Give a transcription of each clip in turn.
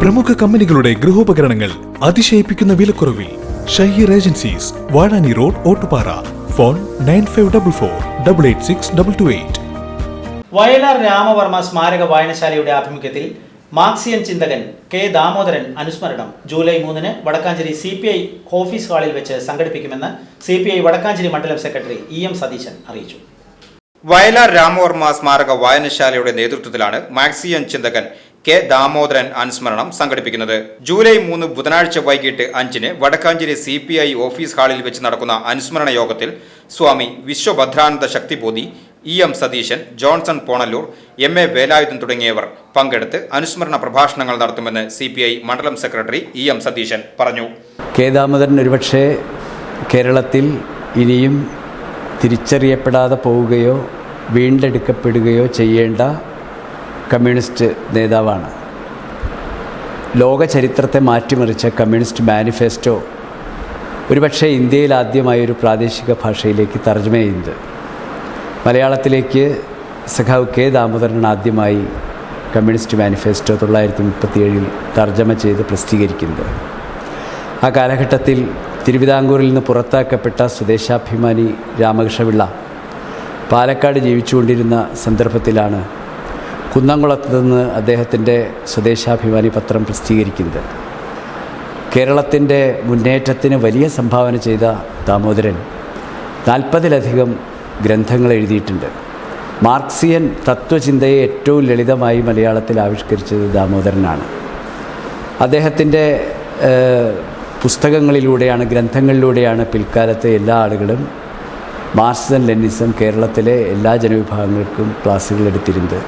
പ്രമുഖ കമ്പനികളുടെ ഗൃഹോപകരണങ്ങൾ അതിശയിപ്പിക്കുന്ന വിലക്കുറവിൽ Shaheer agencies Vazhani road Ottupara. Phone nine five double four double eight six double two eight. Vayalar Ramavarma സ്മാരക വായനശാലയുടെ ആഭിമുഖ്യത്തിൽ മാർക്സിയൻ ചിന്തകൻ കെ ദാമോദരൻ അനുസ്മരണം ജൂലൈ മൂന്നിന് Vadakkanchery C P I office ഹാളിൽ വെച്ച് സംഘടിപ്പിക്കുമെന്ന് സി പി ഐ വടക്കാഞ്ചേരി മണ്ഡലം സെക്രട്ടറി ഇ എം സതീശൻ അറിയിച്ചു. വയലാർ രാമവർമ്മ സ്മാരക വായനശാലയുടെ നേതൃത്വത്തിലാണ് മാക്സിയൻ ചിന്തകൻ കെ ദാമോദരൻ അനുസ്മരണം സംഘടിപ്പിക്കുന്നത്. ജൂലൈ മൂന്ന് ബുധനാഴ്ച വൈകിട്ട് അഞ്ചിന് Vadakkanchery C P I office ഹാളിൽ വെച്ച് നടക്കുന്ന അനുസ്മരണ യോഗത്തിൽ Swami Vishwabhadrananda Shaktibodhi E M Satheesan Johnson Ponallur M A Velayudhan തുടങ്ങിയവർ പങ്കെടുത്ത് അനുസ്മരണ പ്രഭാഷണങ്ങൾ നടത്തുമെന്ന് സി മണ്ഡലം സെക്രട്ടറി ഇ എം സതീശൻ പറഞ്ഞു. കെ ദാമോദരൻ ഒരുപക്ഷെ കേരളത്തിൽ ഇനിയും തിരിച്ചറിയപ്പെടാതെ പോവുകയോ വീണ്ടെടുക്കപ്പെടുകയോ ചെയ്യേണ്ട കമ്മ്യൂണിസ്റ്റ് നേതാവാണ്. ലോകചരിത്രത്തെ മാറ്റിമറിച്ച കമ്മ്യൂണിസ്റ്റ് മാനിഫെസ്റ്റോ ഒരുപക്ഷെ ഇന്ത്യയിൽ ആദ്യമായി ഒരു പ്രാദേശിക ഭാഷയിലേക്ക് തർജമ ചെയ്യുന്നത് മലയാളത്തിലേക്ക് സഖാവ് കെ ദാമോദരൻ ആദ്യമായി കമ്മ്യൂണിസ്റ്റ് മാനിഫെസ്റ്റോ തൊള്ളായിരത്തി മുപ്പത്തിയേഴിൽ തർജമ ചെയ്ത് പ്രസിദ്ധീകരിക്കുന്നത്. ആ കാലഘട്ടത്തിൽ തിരുവിതാംകൂറിൽ നിന്ന് പുറത്താക്കപ്പെട്ട സ്വദേശാഭിമാനി രാമകൃഷ്ണപിള്ള പാലക്കാട് ജീവിച്ചുകൊണ്ടിരുന്ന സന്ദർഭത്തിലാണ് കുന്നംകുളത്ത് നിന്ന് അദ്ദേഹത്തിന്റെ സ്വദേശാഭിമാനി പത്രം പ്രസിദ്ധീകരിക്കുന്നത്. കേരളത്തിന്റെ മുന്നേറ്റത്തിന് വലിയ സംഭാവന ചെയ്ത ദാമോദരൻ നാൽപ്പതിലധികം ഗ്രന്ഥങ്ങൾ എഴുതിയിട്ടുണ്ട്. മാർക്സിയൻ തത്വചിന്തയെ ഏറ്റവും ലളിതമായി മലയാളത്തിൽ ആവിഷ്കരിച്ചത് ദാമോദരനാണ്. അദ്ദേഹത്തിന്റെ പുസ്തകങ്ങളിലൂടെയാണ് ഗ്രന്ഥങ്ങളിലൂടെയാണ് പിൽക്കാലത്തെ എല്ലാ ആളുകളും മാർസിസം ലെനിസം കേരളത്തിലെ എല്ലാ ജനവിഭാഗങ്ങൾക്കും ക്ലാസ്സുകൾ എടുത്തിരുന്നത്.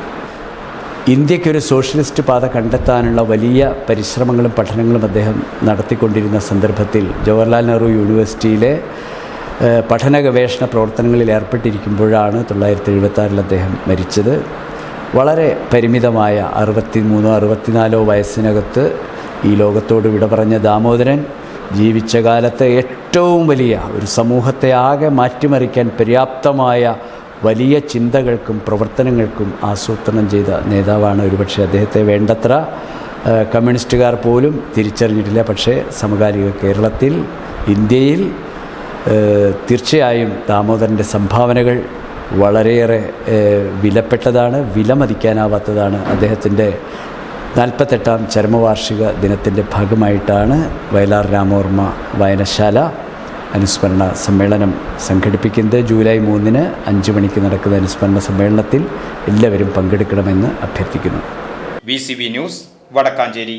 ഇന്ത്യക്കൊരു സോഷ്യലിസ്റ്റ് പാത കണ്ടെത്താനുള്ള വലിയ പരിശ്രമങ്ങളും പഠനങ്ങളും അദ്ദേഹം നടത്തിക്കൊണ്ടിരുന്ന സന്ദർഭത്തിൽ ജവഹർലാൽ നെഹ്റു യൂണിവേഴ്സിറ്റിയിലെ പഠന ഗവേഷണ പ്രവർത്തനങ്ങളിൽ ഏർപ്പെട്ടിരിക്കുമ്പോഴാണ് തൊള്ളായിരത്തി എഴുപത്താറിൽ അദ്ദേഹം മരിച്ചത്. വളരെ പരിമിതമായ അറുപത്തി മൂന്നോ അറുപത്തിനാലോ വയസ്സിനകത്ത് ഈ ലോകത്തോട് വിട പറഞ്ഞ ദാമോദരൻ ജീവിച്ച കാലത്തെ ഏറ്റവും വലിയ ഒരു സമൂഹത്തെ ആകെ മാറ്റിമറിക്കാൻ പര്യാപ്തമായ വലിയ ചിന്തകൾക്കും പ്രവർത്തനങ്ങൾക്കും ആസൂത്രണം ചെയ്ത നേതാവാണ് ഒരുപക്ഷെ അദ്ദേഹത്തെ വേണ്ടത്ര കമ്മ്യൂണിസ്റ്റുകാർ പോലും തിരിച്ചറിഞ്ഞിട്ടില്ല. പക്ഷേ സമകാലിക കേരളത്തിൽ ഇന്ത്യയിൽ തീർച്ചയായും ദാമോദരന്റെ സംഭാവനകൾ വളരെയേറെ വിലപ്പെട്ടതാണ് വിലമതിക്കാനാവാത്തതാണ് അദ്ദേഹത്തിന്റെ നാൽപ്പത്തെട്ടാം ചരമവാർഷിക ദിനത്തിന്റെ ഭാഗമായിട്ടാണ് വയലാർ രാമവർമ്മ വായനശാല അനുസ്മരണ സമ്മേളനം സംഘടിപ്പിക്കുന്നത്. ജൂലൈ മൂന്നിന് അഞ്ച് മണിക്ക് നടക്കുന്ന അനുസ്മരണ സമ്മേളനത്തിൽ എല്ലാവരും പങ്കെടുക്കണമെന്ന് അഭ്യർത്ഥിക്കുന്നു. V news Vadakkanchery.